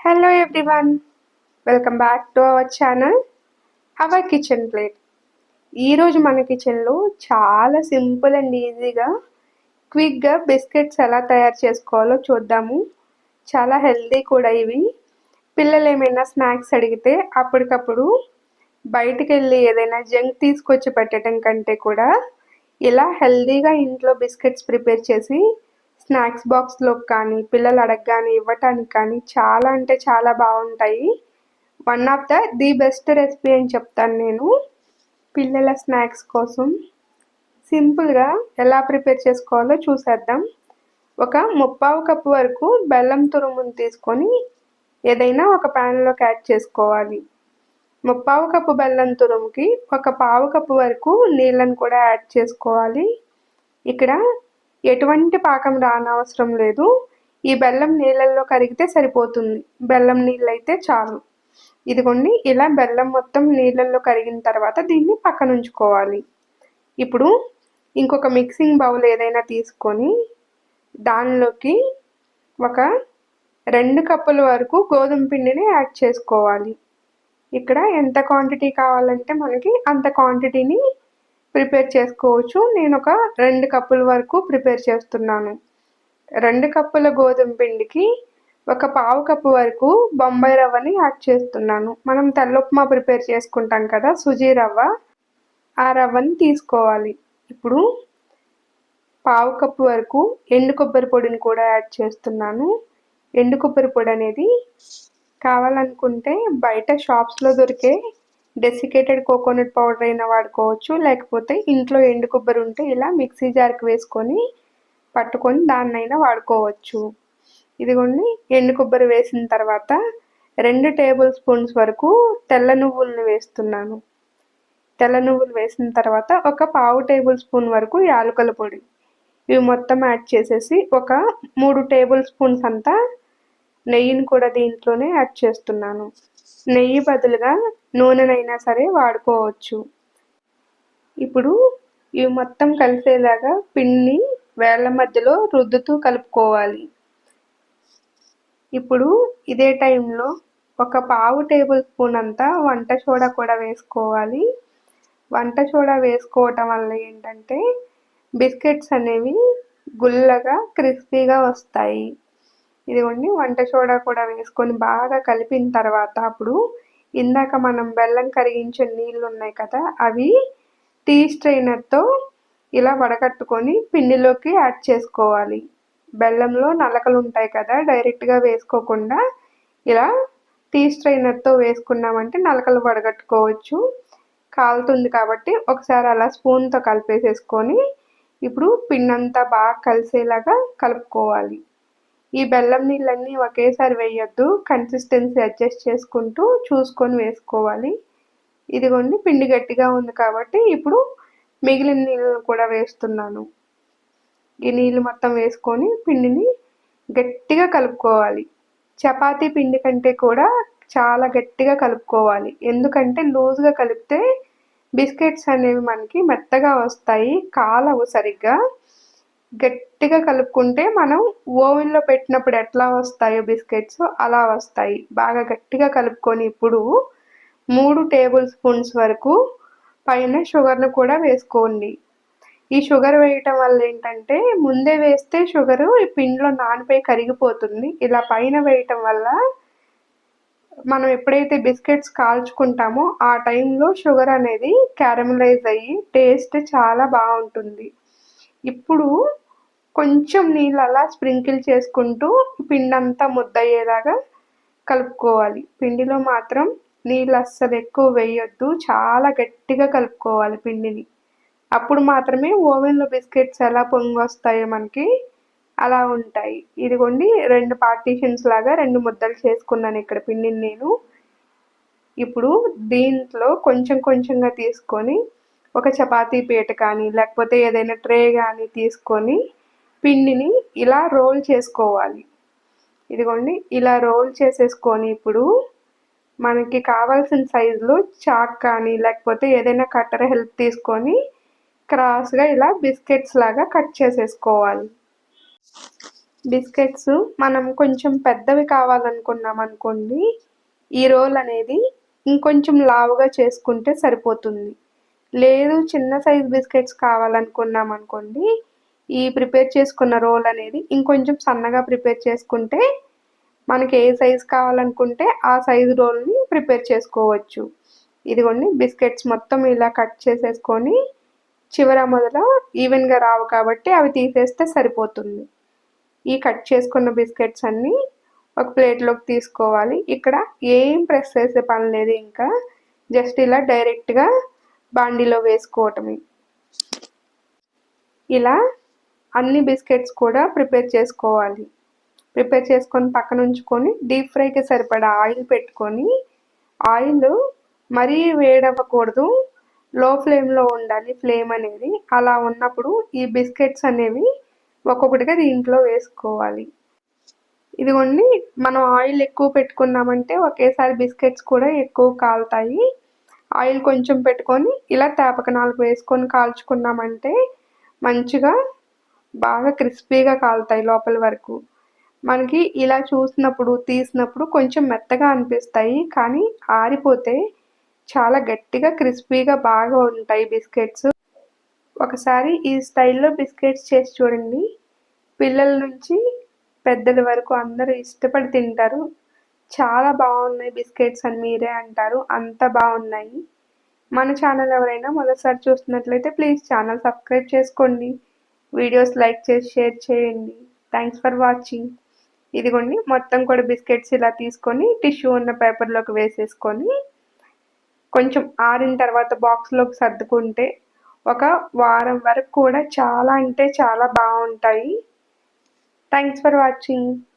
Hello everyone welcome back to our channel our kitchen plate ఈరోజు మన కిచెన్లో చాలా సింపుల్ అండ్ ఈజీగా క్విక్గా బిస్కెట్స్ ఎలా తయారు చేసుకోవాలో చూద్దాము. చాలా హెల్దీ కూడా ఇవి. పిల్లలు ఏమైనా స్నాక్స్ అడిగితే అప్పటికప్పుడు బయటికి వెళ్ళి ఏదైనా జంక్ తీసుకొచ్చి పెట్టడం కంటే కూడా ఇలా హెల్దీగా ఇంట్లో బిస్కెట్స్ ప్రిపేర్ చేసి స్నాక్స్ బాక్స్లో కానీ పిల్లలు అడగగానే ఇవ్వటానికి కానీ చాలా అంటే చాలా బాగుంటాయి. One of the the best recipe అని చెప్తాను నేను. పిల్లల స్నాక్స్ కోసం. సింపుల్గా ఎలా ప్రిపేర్ చేసుకోవాలో చూసేద్దాం. ఒక ముప్పావు కప్పు వరకు బెల్లం తురుమును తీసుకొని ఏదైనా ఒక ప్యాన్లోకి యాడ్ చేసుకోవాలి. ముప్పావు కప్పు బెల్లం తురుముకి ఒక పావు కప్పు వరకు నీళ్ళను కూడా యాడ్ చేసుకోవాలి. ఇక్కడ ఎటువంటి పాకం రానవసరం లేదు. ఈ బెల్లం నీళ్ళల్లో కరిగితే సరిపోతుంది. బెల్లం నీళ్ళు అయితే చాలు. ఇదిగోండి ఇలా బెల్లం మొత్తం నీళ్ళల్లో కరిగిన తర్వాత దీన్ని పక్కన ఉంచుకోవాలి ఇప్పుడు ఇంకొక మిక్సింగ్ బౌల్ ఏదైనా తీసుకొని దానిలోకి ఒక రెండు కప్పుల వరకు గోధుమ పిండిని యాడ్ చేసుకోవాలి. ఇక్కడ ఎంత క్వాంటిటీ కావాలంటే మనకి అంత క్వాంటిటీని ప్రిపేర్ చేసుకోవచ్చు. నేను ఒక రెండు కప్పుల వరకు ప్రిపేర్ చేస్తున్నాను. రెండు కప్పుల గోధుమ పిండికి ఒక పావు కప్పు వరకు బొంబాయి రవ్వని యాడ్ చేస్తున్నాను. మనం తెల్లుప్మా ప్రిపేర్ చేసుకుంటాం కదా సుజీ రవ్వ. ఆ రవ్వని తీసుకోవాలి. ఇప్పుడు పావు కప్పు వరకు ఎండు కొబ్బరి పొడిని కూడా యాడ్ చేస్తున్నాను. ఎండు కొబ్బరి పొడి అనేది కావాలనుకుంటే బయట షాప్స్లో దొరికే డెసికేటెడ్ కోకోనట్ పౌడర్ అయినా వాడుకోవచ్చు. లేకపోతే ఇంట్లో ఎండు కొబ్బరి ఉంటే ఇలా మిక్సీ జార్కి వేసుకొని పట్టుకొని దాన్నైనా వాడుకోవచ్చు. ఇదిగోండి ఎండు కొబ్బరి వేసిన తర్వాత రెండు టేబుల్ స్పూన్స్ వరకు తెల్ల నువ్వులను వేస్తున్నాను. తెల్ల నువ్వులు వేసిన తర్వాత ఒక పావు టేబుల్ స్పూన్ వరకు యాలకుల పొడి. ఇవి మొత్తం యాడ్ చేసేసి ఒక మూడు టేబుల్ స్పూన్స్ అంతా నెయ్యిని కూడా దీంట్లోనే యాడ్ చేస్తున్నాను. నెయ్యి బదులుగా నూనెనైనా సరే వాడుకోవచ్చు. ఇప్పుడు ఇవి మొత్తం కలిసేలాగా పిండిని వేళ్ళ మధ్యలో రుద్దుతూ కలుపుకోవాలి. ఇప్పుడు ఇదే టైంలో ఒక పావు టేబుల్ స్పూన్ అంతా వంట సోడా కూడా వేసుకోవాలి. వంట సోడా వేసుకోవటం వల్ల ఏంటంటే బిస్కెట్స్ అనేవి గుల్లగా క్రిస్పీగా వస్తాయి. ఇదిగోండి వంట సోడా కూడా వేసుకొని బాగా కలిపిన తర్వాత అప్పుడు ఇందాక మనం బెల్లం కరిగించిన నీళ్ళు ఉన్నాయి కదా అవి టీ స్ట్రైనర్తో ఇలా వడకట్టుకొని పిండిలోకి యాడ్ చేసుకోవాలి. బెల్లంలో నలకలు ఉంటాయి కదా డైరెక్ట్గా వేసుకోకుండా ఇలా టీ స్ట్రైనర్తో వేసుకున్నామంటే నలకలు వడగట్టుకోవచ్చు. కాలుతుంది కాబట్టి ఒకసారి అలా స్పూన్తో కలిపేసేసుకొని ఇప్పుడు పిండంతా బాగా కలిసేలాగా కలుపుకోవాలి. ఈ బెల్లం నీళ్ళన్నీ ఒకేసారి వేయొద్దు. కన్సిస్టెన్సీ అడ్జస్ట్ చేసుకుంటూ చూసుకొని వేసుకోవాలి. ఇదిగోండి పిండి గట్టిగా ఉంది కాబట్టి ఇప్పుడు మిగిలిన నీళ్ళను కూడా వేస్తున్నాను. ఈ నీళ్ళు మొత్తం వేసుకొని పిండిని గట్టిగా కలుపుకోవాలి. చపాతీ పిండి కంటే కూడా చాలా గట్టిగా కలుపుకోవాలి. ఎందుకంటే లూజ్గా కలిపితే బిస్కెట్స్ అనేవి మనకి మెత్తగా వస్తాయి కాలవు సరిగ్గా. గట్టిగా కలుపుకుంటే మనం ఓవెన్లో పెట్టినప్పుడు ఎట్లా వస్తాయో బిస్కెట్స్ అలా వస్తాయి. బాగా గట్టిగా కలుపుకొని ఇప్పుడు మూడు టేబుల్ స్పూన్స్ వరకు పైన షుగర్ను కూడా వేసుకోండి. ఈ షుగర్ వేయటం వల్ల ఏంటంటే ముందే వేస్తే షుగరు ఈ పిండిలో నానిపోయి కరిగిపోతుంది. ఇలా పైన వేయటం వల్ల మనం ఎప్పుడైతే బిస్కెట్స్ కాల్చుకుంటామో ఆ టైంలో షుగర్ అనేది క్యారమలైజ్ అయ్యి టేస్ట్ చాలా బాగుంటుంది. ఇప్పుడు కొంచెం నీళ్ళు అలా స్ప్రింకిల్ చేసుకుంటూ పిండి అంతా ముద్దయ్యేలాగా కలుపుకోవాలి. పిండిలో మాత్రం నీళ్ళు అస్సలు ఎక్కువ వేయొద్దు. చాలా గట్టిగా కలుపుకోవాలి పిండిని. అప్పుడు మాత్రమే ఓవెన్లో బిస్కెట్స్ ఎలా పొంగి వస్తాయో మనకి అలా ఉంటాయి. ఇదిగోండి రెండు పార్టీషన్స్ లాగా రెండు ముద్దలు చేసుకున్నాను ఇక్కడ పిండిని నేను. ఇప్పుడు దీంట్లో కొంచెం కొంచెంగా తీసుకొని ఒక చపాతీ పీట కానీ లేకపోతే ఏదైనా ట్రే కానీ తీసుకొని పిండిని ఇలా రోల్ చేసుకోవాలి. ఇదిగోండి ఇలా రోల్ చేసేసుకొని ఇప్పుడు మనకి కావాల్సిన సైజులో చాక్ కానీ లేకపోతే ఏదైనా కట్టర్ హెల్ప్ తీసుకొని క్రాస్గా ఇలా బిస్కెట్స్ లాగా కట్ చేసేసుకోవాలి. బిస్కెట్స్ మనం కొంచెం పెద్దవి కావాలనుకున్నాం అనుకోండి ఈ రోల్ అనేది ఇంకొంచెం లావుగా చేసుకుంటే సరిపోతుంది. లేదు చిన్న సైజ్ బిస్కెట్స్ కావాలనుకున్నాం అనుకోండి ఈ ప్రిపేర్ చేసుకున్న రోల్ అనేది ఇంకొంచెం సన్నగా ప్రిపేర్ చేసుకుంటే మనకి ఏ సైజు కావాలనుకుంటే ఆ సైజు రోల్ని ప్రిపేర్ చేసుకోవచ్చు. ఇదిగోండి బిస్కెట్స్ మొత్తం ఇలా కట్ చేసేసుకొని చివర మొదల ఈవెన్గా రావు కాబట్టి అవి తీసేస్తే సరిపోతుంది. ఈ కట్ చేసుకున్న బిస్కెట్స్ అన్నీ ఒక ప్లేట్లోకి తీసుకోవాలి. ఇక్కడ ఏం ప్రెస్ చేసే పని లేదు ఇంకా. జస్ట్ ఇలా డైరెక్ట్గా బాండీలో వేసుకోవటమే. ఇలా అన్ని బిస్కెట్స్ కూడా ప్రిపేర్ చేసుకోవాలి. ప్రిపేర్ చేసుకొని పక్కన ఉంచుకొని డీప్ ఫ్రైకి సరిపడా ఆయిల్ పెట్టుకొని ఆయిల్ మరీ వేడవ్వకూడదు. లో ఫ్లేమ్లో ఉండాలి ఫ్లేమ్ అనేది. అలా ఉన్నప్పుడు ఈ బిస్కెట్స్ అనేవి ఒక్కొక్కటిగా దీంట్లో వేసుకోవాలి. ఇదిగోండి మనం ఆయిల్ ఎక్కువ పెట్టుకున్నామంటే ఒకేసారి బిస్కెట్స్ కూడా ఎక్కువ కాలుతాయి. ఆయిల్ కొంచెం పెట్టుకొని ఇలా తేపక నాలుగు వేసుకొని కాల్చుకున్నామంటే మంచిగా బాగా క్రిస్పీగా కాలుతాయి లోపల వరకు. మనకి ఇలా చూసినప్పుడు తీసినప్పుడు కొంచెం మెత్తగా అనిపిస్తాయి. కానీ ఆరిపోతే చాలా గట్టిగా క్రిస్పీగా బాగా ఉంటాయి బిస్కెట్స్. ఒకసారి ఈ స్టైల్లో బిస్కెట్స్ చేసి చూడండి. పిల్లల నుంచి పెద్దల వరకు అందరూ ఇష్టపడి తింటారు. చాలా బాగున్నాయి బిస్కెట్స్ అని మీరే అంటారు. అంత బాగున్నాయి. మన ఛానల్ ఎవరైనా మొదటిసారి చూస్తున్నట్లయితే ప్లీజ్ ఛానల్ సబ్స్క్రైబ్ చేసుకోండి. వీడియోస్ లైక్ చేసి షేర్ చేయండి. థ్యాంక్స్ ఫర్ వాచింగ్ ఇదిగోండి మొత్తం కూడా బిస్కెట్స్ ఇలా తీసుకొని టిష్యూ ఉన్న పేపర్లోకి వేసేసుకొని కొంచెం ఆరిన తర్వాత బాక్స్లోకి సర్దుకుంటే ఒక వారం వరకు కూడా చాలా అంటే చాలా బాగుంటాయి. Thanks for watching